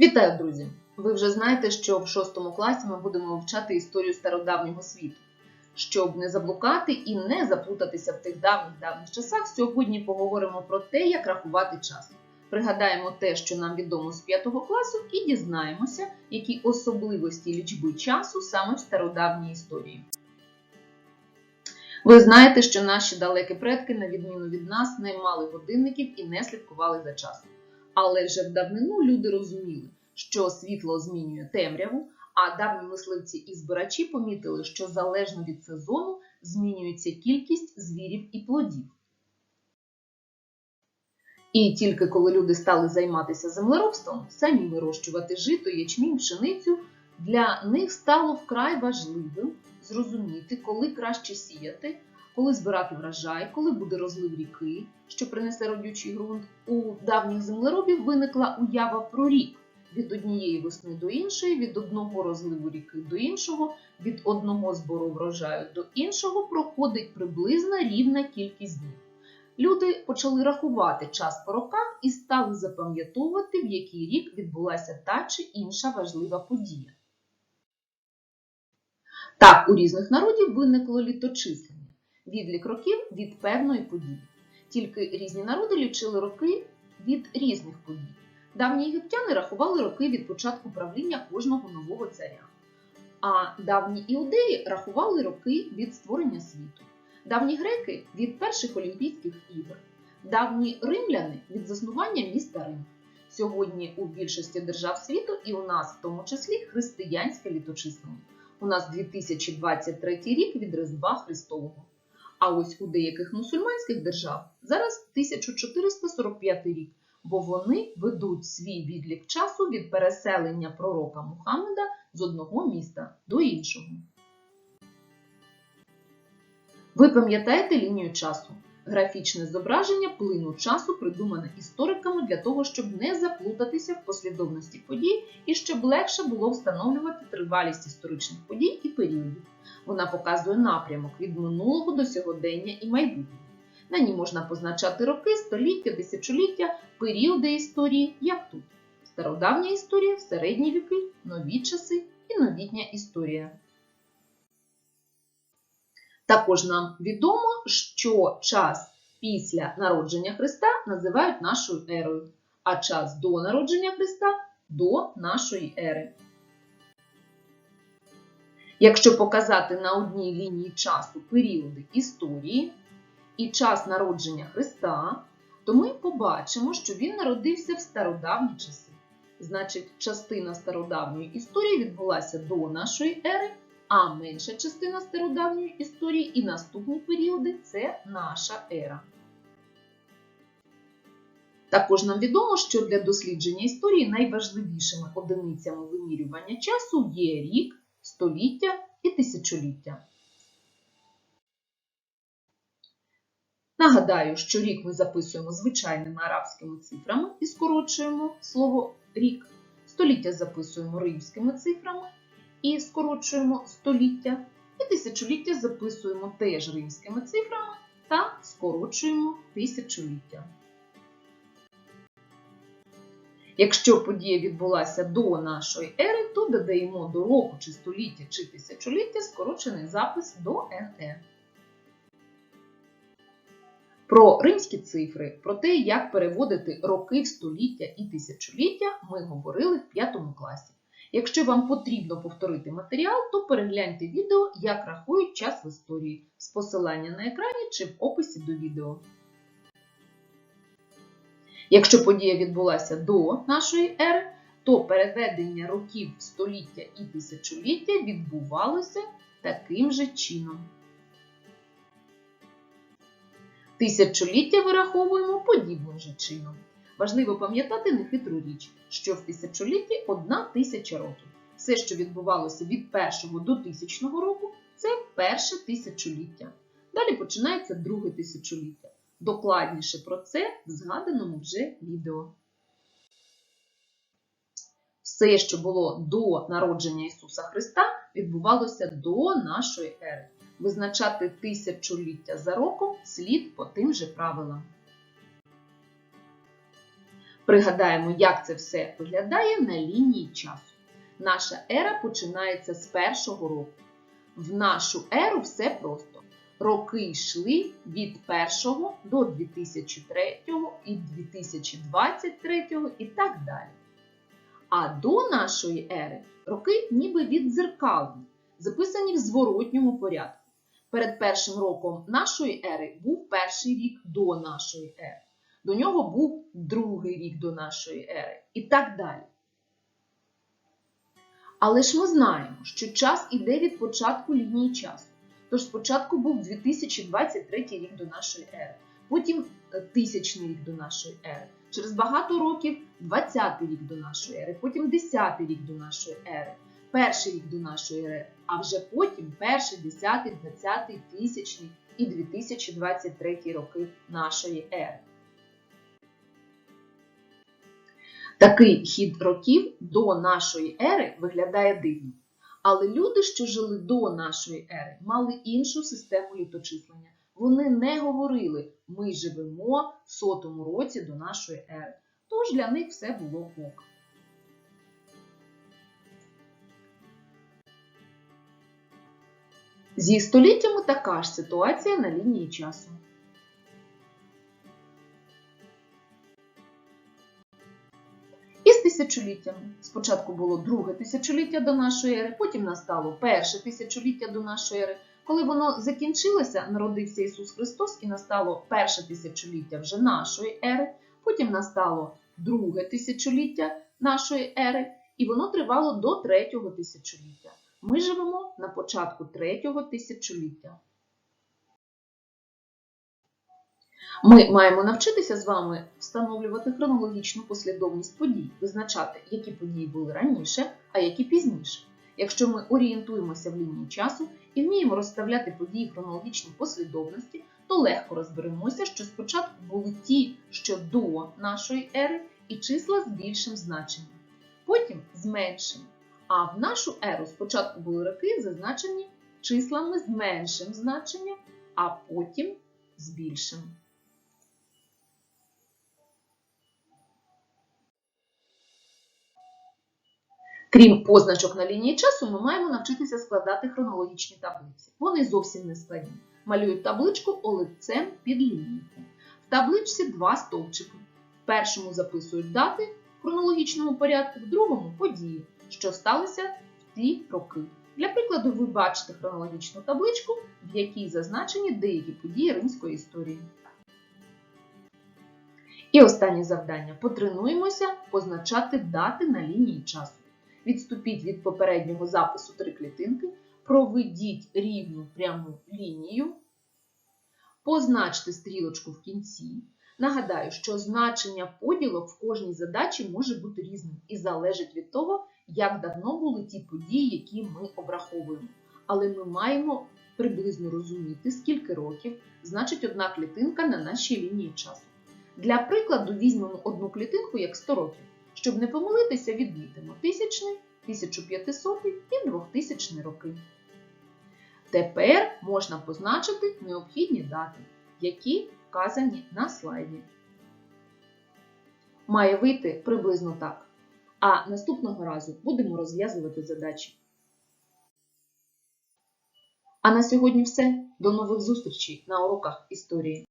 Вітаю, друзі! Ви вже знаєте, що в шостому класі ми будемо вивчати історію стародавнього світу. Щоб не заблукати і не заплутатися в тих давніх давніх часах, сьогодні поговоримо про те, як рахувати час. Пригадаємо те, що нам відомо з 5 класу, і дізнаємося, які особливості лічби часу саме в стародавній історії. Ви знаєте, що наші далекі предки, на відміну від нас, не мали годинників і не слідкували за часом. Але вже в давнину люди розуміли, що світло змінює темряву, а давні мисливці і збирачі помітили, що залежно від сезону змінюється кількість звірів і плодів. І тільки коли люди стали займатися землеробством, самі вирощувати жито, ячмінь, пшеницю, для них стало вкрай важливим зрозуміти, коли краще сіяти, коли збирати врожай, коли буде розлив ріки, що принесе родючий ґрунт. У давніх землеробів виникла уява про рік від однієї весни до іншої, від одного розливу ріки до іншого, від одного збору врожаю до іншого проходить приблизно рівна кількість днів. Люди почали рахувати час по роках і стали запам'ятовувати, в який рік відбулася та чи інша важлива подія. Так, у різних народів виникло літочислення відлік років від певної події. Тільки різні народи лічили роки від різних подій. Давні єгиптяни рахували роки від початку правління кожного нового царя. А давні іудеї рахували роки від створення світу. Давні греки від перших Олімпійських ігор. Давні римляни від заснування міста Рим. Сьогодні у більшості держав світу і у нас в тому числі християнське літочислення. У нас 2023 рік від Різдва Христового. А ось у деяких мусульманських держав зараз 1445 рік, бо вони ведуть свій відлік часу від переселення пророка Мухаммеда з одного міста до іншого. Ви пам'ятаєте лінію часу? Графічне зображення плину часу придумане істориками для того, щоб не заплутатися в послідовності подій і щоб легше було встановлювати тривалість історичних подій і періодів. Вона показує напрямок від минулого до сьогодення і майбутнього. На ній можна позначати роки, століття, тисячоліття, періоди історії, як тут. Стародавня історія, середні віки, нові часи і новітня історія. Також нам відомо, що час після народження Христа називають нашою ерою, а час до народження Христа до нашої ери. Якщо показати на одній лінії часу періоди історії і час народження Христа, то ми побачимо, що він народився в стародавні часи. Значить, частина стародавньої історії відбулася до нашої ери, а менша частина стародавньої історії і наступні періоди це наша ера. Також нам відомо, що для дослідження історії найважливішими одиницями вимірювання часу є рік, століття і тисячоліття. Нагадаю, що рік ми записуємо звичайними арабськими цифрами і скорочуємо слово рік. Століття записуємо римськими цифрами і скорочуємо століття. І тисячоліття записуємо теж римськими цифрами та скорочуємо тисячоліття. Якщо подія відбулася до нашої ери, то додаємо до року чи століття чи тисячоліття скорочений запис до НЕ. Про римські цифри, про те, як переводити роки в століття і тисячоліття, ми говорили в 5 класі. Якщо вам потрібно повторити матеріал, то перегляньте відео, як рахують час в історії з посилання на екрані чи в описі до відео. Якщо подія відбулася до нашої ери, то переведення років століття і тисячоліття відбувалося таким же чином. Тисячоліття вираховуємо подібним же чином. Важливо пам'ятати нехитру річ, що в тисячолітті одна тисяча років. Все, що відбувалося від першого до тисячного року, це перше тисячоліття. Далі починається друге тисячоліття. Докладніше про це в згаданому вже відео. Все, що було до народження Ісуса Христа, відбувалося до нашої ери. Визначати тисячоліття за роком слід по тим же правилам. Пригадаємо, як це все виглядає на лінії часу. Наша ера починається з першого року. В нашу еру все просто. Роки йшли від 1 до 2003 і 2023 і так далі. А до нашої ери роки ніби віддзеркалені, записані в зворотньому порядку. Перед першим роком нашої ери був перший рік до нашої ери. До нього був другий рік до нашої ери і так далі. Але ж ми знаємо, що час іде від початку лінії часу. Тож спочатку був 2023 рік до нашої ери, потім е, тисячний рік до нашої ери. Через багато років 20 рік до нашої ери, потім 10 рік до нашої ери, перший рік до нашої ери, а вже потім перший, 10, 20, тисячний і 2023 роки нашої ери. Такий хід років до нашої ери виглядає дивно. Але люди, що жили до нашої ери, мали іншу систему літочислення. Вони не говорили ми живемо в сотому році до нашої ери. Тож для них все було ок. Зі століттями така ж ситуація на лінії часу. І з тисячоліттями. Спочатку було друге тисячоліття до нашої ери, потім настало перше тисячоліття до нашої ери. Коли воно закінчилося, народився Ісус Христос і настало перше тисячоліття вже нашої ери, потім настало друге тисячоліття нашої ери, і воно тривало до третього тисячоліття. Ми живемо на початку третього тисячоліття. Ми маємо навчитися з вами встановлювати хронологічну послідовність подій, визначати, які події були раніше, а які пізніше. Якщо ми орієнтуємося в лінії часу і вміємо розставляти події в хронологічній послідовності, то легко розберемося, що спочатку були ті, що до нашої ери, і числа з більшим значенням, потім з меншим. А в нашу еру спочатку були роки, зазначені числами з меншим значенням, а потім з більшим. Крім позначок на лінії часу, ми маємо навчитися складати хронологічні таблиці. Вони зовсім не складні. Малюють табличку олівцем під лінійку. В табличці два стовпчики. В першому записують дати в хронологічному порядку, в другому події, що сталися в ті роки. Для прикладу, ви бачите хронологічну табличку, в якій зазначені деякі події римської історії. І останнє завдання. Потренуємося позначати дати на лінії часу. Відступіть від попереднього запису три клітинки, проведіть рівну пряму лінію, позначте стрілочку в кінці. Нагадаю, що значення поділок в кожній задачі може бути різним і залежить від того, як давно були ті події, які ми обраховуємо. Але ми маємо приблизно розуміти, скільки років значить одна клітинка на нашій лінії часу. Для прикладу, візьмемо одну клітинку як 100 років. Щоб не помилитися, відмітимо тисячний, 1500 і 2000 роки. Тепер можна позначити необхідні дати, які вказані на слайді. Має вийти приблизно так. А наступного разу будемо розв'язувати задачі. А на сьогодні все. До нових зустрічей на уроках історії.